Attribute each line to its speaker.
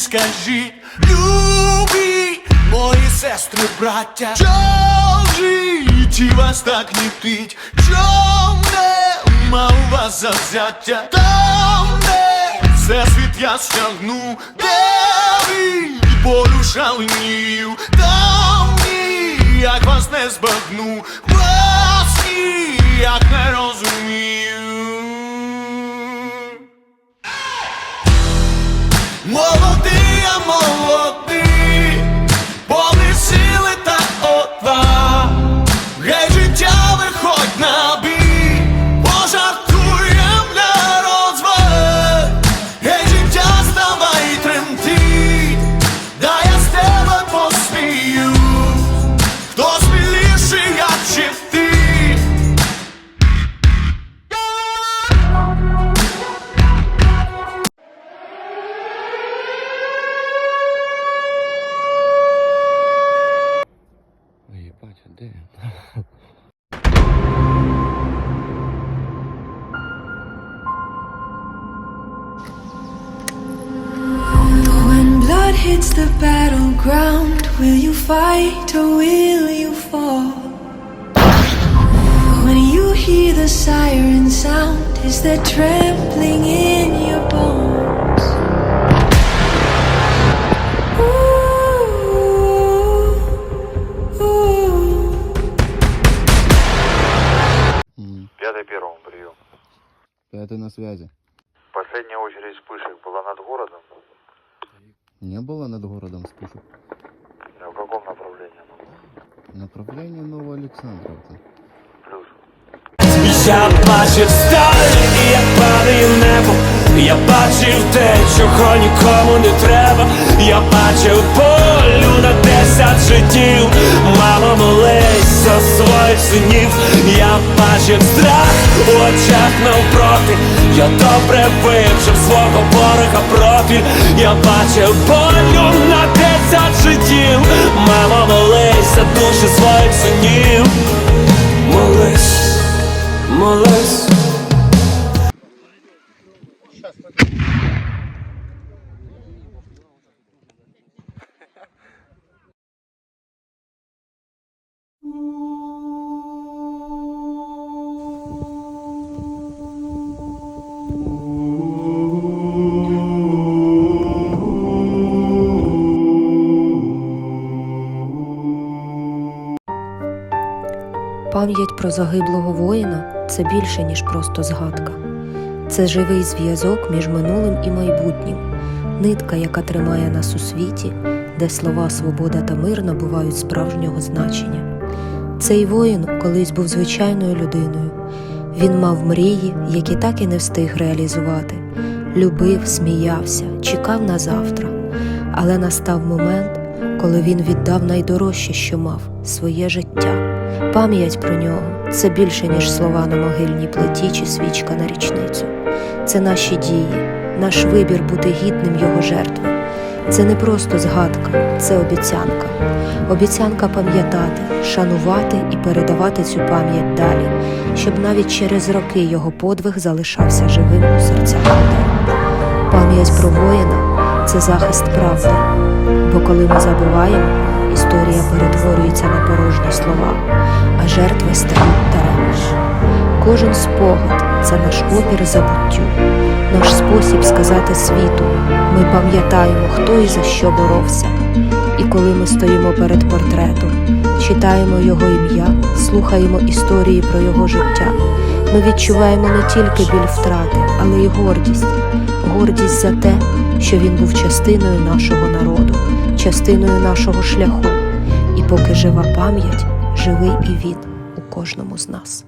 Speaker 1: скажіть, любі мої сестри, браття, в житті вас так нітить, чом нема у вас завзяття, там де все світ я стягну, де від болю шаленів, там ніяк вас не збагну, вас ніяк не розумію.
Speaker 2: blood hits the battleground, will you fight or will you fall? When you hear the siren sound, is there trembling in your bones? Ooh, ooh.
Speaker 3: М,
Speaker 4: Пятый первому прием.
Speaker 3: Пятый на связи.
Speaker 4: Последняя очередь вспышек была над городом.
Speaker 3: Не было над городом вспышек?
Speaker 4: А В каком направлении? ну?
Speaker 3: Направление Новоалександровка.
Speaker 4: Плюс.
Speaker 5: Я бачив те, чого нікому не треба. Я бачив полю на десять життів. Мамо, молись за своїх синів. Я бачив страх у очах навпроти. Я добре вивчив свого ворога профіль. Я бачив полю на десять життів. Мамо, молись за душі своїх синів. Молись. Молись.
Speaker 6: Пам'ять про загиблого воїна це більше, ніж просто згадка. Це живий зв'язок між минулим і майбутнім, нитка, яка тримає нас у світі, де слова свобода та мир набувають справжнього значення. Цей воїн колись був звичайною людиною. Він мав мрії, які так і не встиг реалізувати. Любив, сміявся, чекав на завтра. Але настав момент, коли він віддав найдорожче, що мав своє життя. Пам'ять про нього це більше, ніж слова на могильній плиті чи свічка на річницю. Це наші дії, наш вибір бути гідним його жертви. Це не просто згадка, це обіцянка. Обіцянка пам'ятати, шанувати і передавати цю пам'ять далі, щоб навіть через роки його подвиг залишався живим у серцях людей. Пам'ять про воїна це захист правди. Бо коли ми забуваємо, історія перетворюється на порожні слова, а жертви стають даремно. Кожен спогад це наш опір забуттю, наш спосіб сказати світу. Ми пам'ятаємо, хто і за що боровся. І коли ми стоїмо перед портретом, читаємо його ім'я, слухаємо історії про його життя. Ми відчуваємо не тільки біль втрати, але й гордість. Гордість за те, що він був частиною нашого народу, частиною нашого шляху. І поки жива пам'ять, живий і він у кожному з нас.